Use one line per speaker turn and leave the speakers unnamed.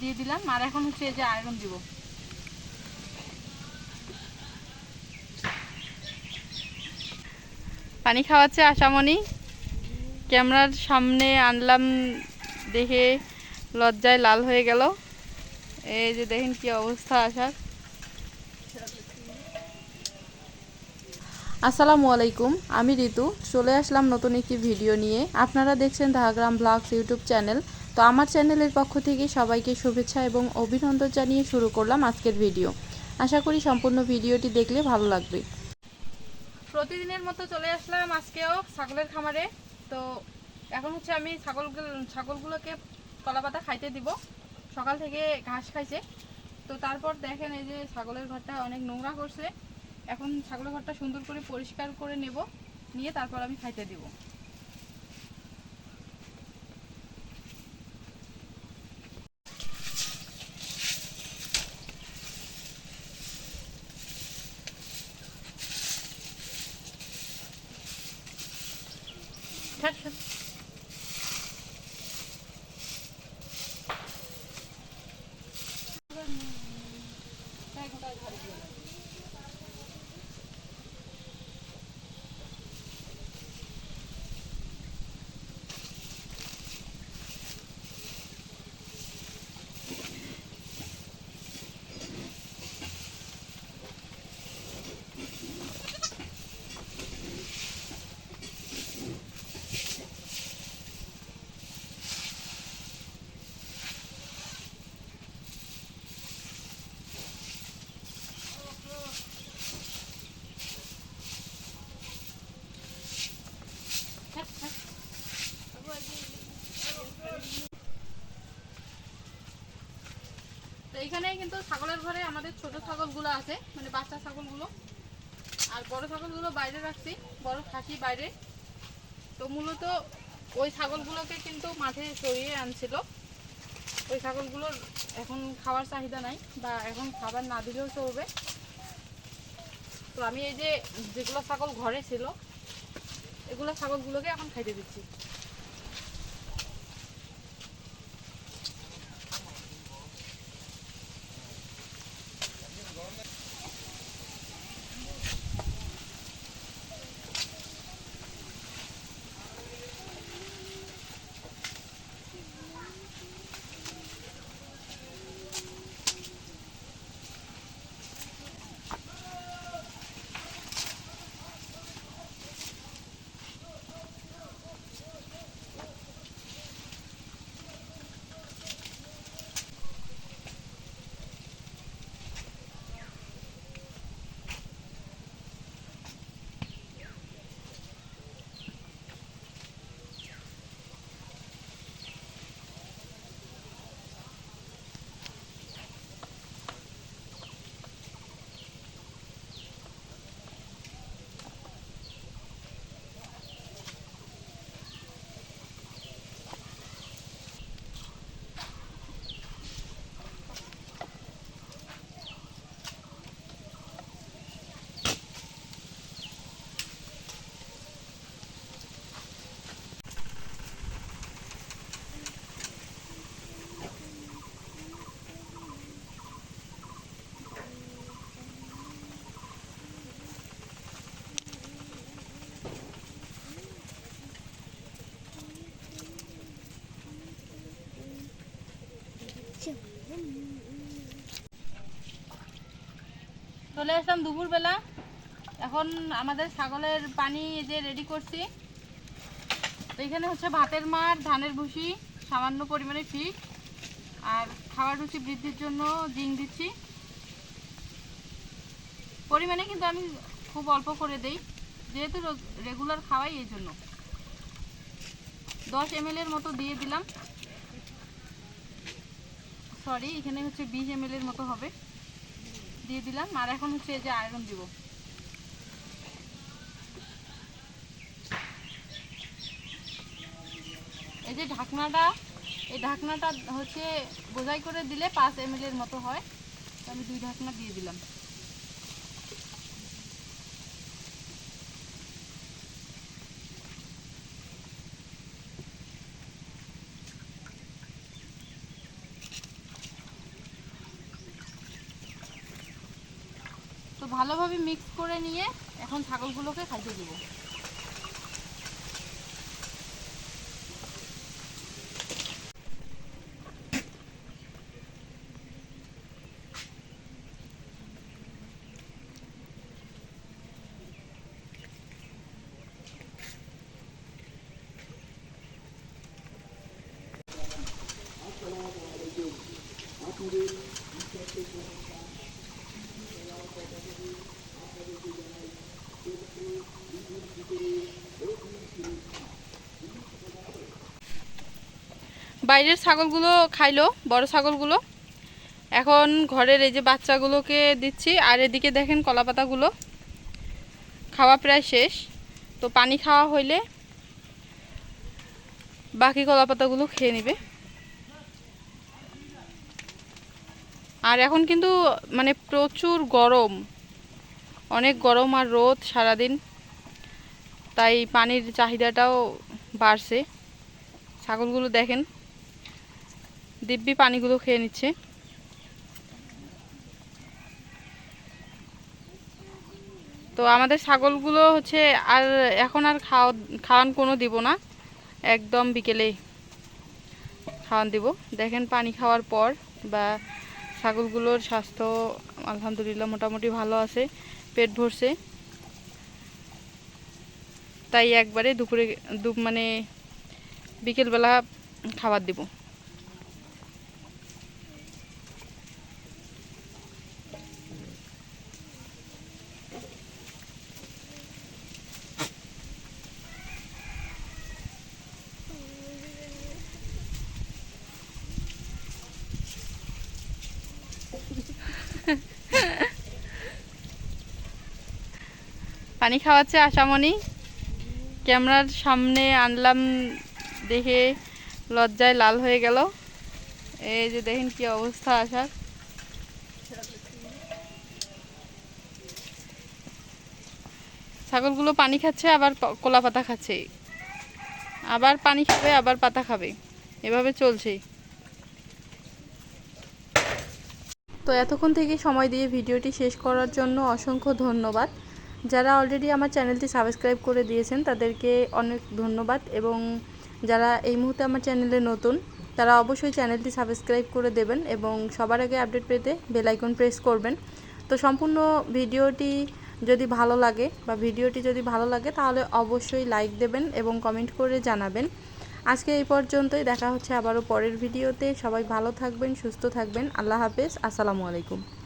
দিয়ে দিলাম, আর এখন হচ্ছে এই যে আয়রন দিব। পানি খাওয়াচ্ছে আশামণি। ক্যামেরার সামনে আনলাম দেখে লজ্জায় লাল হয়ে গেল। এই যে দেখেন কি অবস্থা আসার আসসালামু আলাইকুম, আমি ঋতু। চলে আসলাম নতুন একটি ভিডিও নিয়ে। আপনারা দেখছেন ধাগ্রাম ব্লগস ইউটিউব চ্যানেল। তো আমার চ্যানেলের পক্ষ থেকে সবাইকে শুভেচ্ছা এবং অভিনন্দন জানিয়ে শুরু করলাম আজকের ভিডিও। আশা করি সম্পূর্ণ ভিডিওটি দেখলে ভালো লাগবে। প্রতিদিনের মতো চলে আসলাম আজকেও ছাগলের খামারে। তো এখন হচ্ছে আমি ছাগল ছাগলগুলোকে কলা পাতা খাইতে দিব। সকাল থেকে ঘাস খাইছে। তো তারপর দেখেন এই যে ছাগলের ঘরটা অনেক নোংরা করছে। এখন ছাগলের ঘরটা সুন্দর করে পরিষ্কার করে নেব। নিয়ে তারপর আমি খাইতে দিব। 嗯，下一个话题。তো এখানে কিন্তু ছাগলের ঘরে আমাদের ছোট ছাগলগুলো আছে মানে বাচ্চা ছাগলগুলো। আর বড় ছাগলগুলো বাইরে রাখছি, বড় খাসি বাইরে। তো মূলত ওই ছাগলগুলোকে কিন্তু মাঠে সরিয়ে আনছিল। ওই ছাগলগুলোর এখন খাওয়ার চাহিদা নাই বা এখন খাবার না দিলেও চলবে। তো আমি এই যে যেগুলো ছাগল ঘরে ছিল, এগুলো ছাগলগুলোকে এখন খাইতে দিচ্ছি। চলে আসলাম দুপুরবেলা। এখন আমাদের ছাগলের পানি যে রেডি করছি। তো এখানে হচ্ছে ভাতের মার, ধানের ভুসি, সামান্য পরিমাণে ফিট আর খাবার রুচি বৃদ্ধির জন্য জিং দিচ্ছি। পরিমাণে কিন্তু আমি খুব অল্প করে দেই, যেহেতু রেগুলার খাওয়াই এই জন্য। দশ এম এর মতো দিয়ে দিলাম। সরি এখানে হচ্ছে বিশ এম এর মতো হবে। দিয়ে দিলাম, আর এখন হচ্ছে এই যে আয়রন দিব। এই যে ঢাকনাটা, এই ঢাকনাটা হচ্ছে বোঝাই করে দিলে পাঁচ এম এর মতো হয়। আমি দুই ঢাকনা দিয়ে দিলাম। ভালোভাবে মিক্স করে নিয়ে এখন ছাগলগুলোকে খাইতে দিব। বাইরের ছাগলগুলো খাইলো, বড় ছাগলগুলো। এখন ঘরের এই যে বাচ্চাগুলোকে দিচ্ছি, আর এদিকে দেখেন কলা পাতাগুলো খাওয়া প্রায় শেষ। তো পানি খাওয়া হইলে বাকি কলা পাতাগুলো খেয়ে নেবে। আর এখন কিন্তু মানে প্রচুর গরম। অনেক গরম আর রোদ সারাদিন। তাই পানির চাহিদাটাও বাড়ছে। ছাগলগুলো দেখেন। দিব্যি পানিগুলো খেয়ে নিচ্ছে। তো আমাদের ছাগলগুলো হচ্ছে আর এখন আর খাওয়া খাওয়ান কোনো দিব না। একদম বিকেলে খাওয়ান দিব। দেখেন পানি খাওয়ার পর বা ছাগলগুলোর স্বাস্থ্য আলহামদুলিল্লাহ মোটামুটি ভালো আছে, পেট ভরছে। তাই একবারে দুপুরে দু মানে বিকেলবেলা খাবার দিব। পানি খাওয়াচ্ছে আশামণি। ক্যামেরার সামনে আনলাম দেখে লজ্জায় লাল হয়ে গেল। এই যে দেখেন কি অবস্থা আসার ছাগলগুলো পানি খাচ্ছে, আবার কলা পাতা খাচ্ছে। আবার পানি খাবে, আবার পাতা খাবে। এভাবে চলছে। তো এতক্ষণ থেকে সময় দিয়ে ভিডিওটি শেষ করার জন্য অসংখ্য ধন্যবাদ। যারা অলরেডি আমার চ্যানেলটি সাবস্ক্রাইব করে দিয়েছেন, তাদেরকে অনেক ধন্যবাদ। এবং যারা এই মুহূর্তে আমার চ্যানেলে নতুন, তারা অবশ্যই চ্যানেলটি সাবস্ক্রাইব করে দেবেন এবং সবার আগে আপডেট পেতে বেলাইকন প্রেস করবেন। তো সম্পূর্ণ ভিডিওটি যদি ভালো লাগে বা ভিডিওটি যদি ভালো লাগে, তাহলে অবশ্যই লাইক দেবেন এবং কমেন্ট করে জানাবেন। আজকে এই পর্যন্তই, দেখা হচ্ছে আবারও পরের ভিডিওতে। সবাই ভালো থাকবেন, সুস্থ থাকবেন। আল্লাহ হাফেজ, আসসালামু আলাইকুম।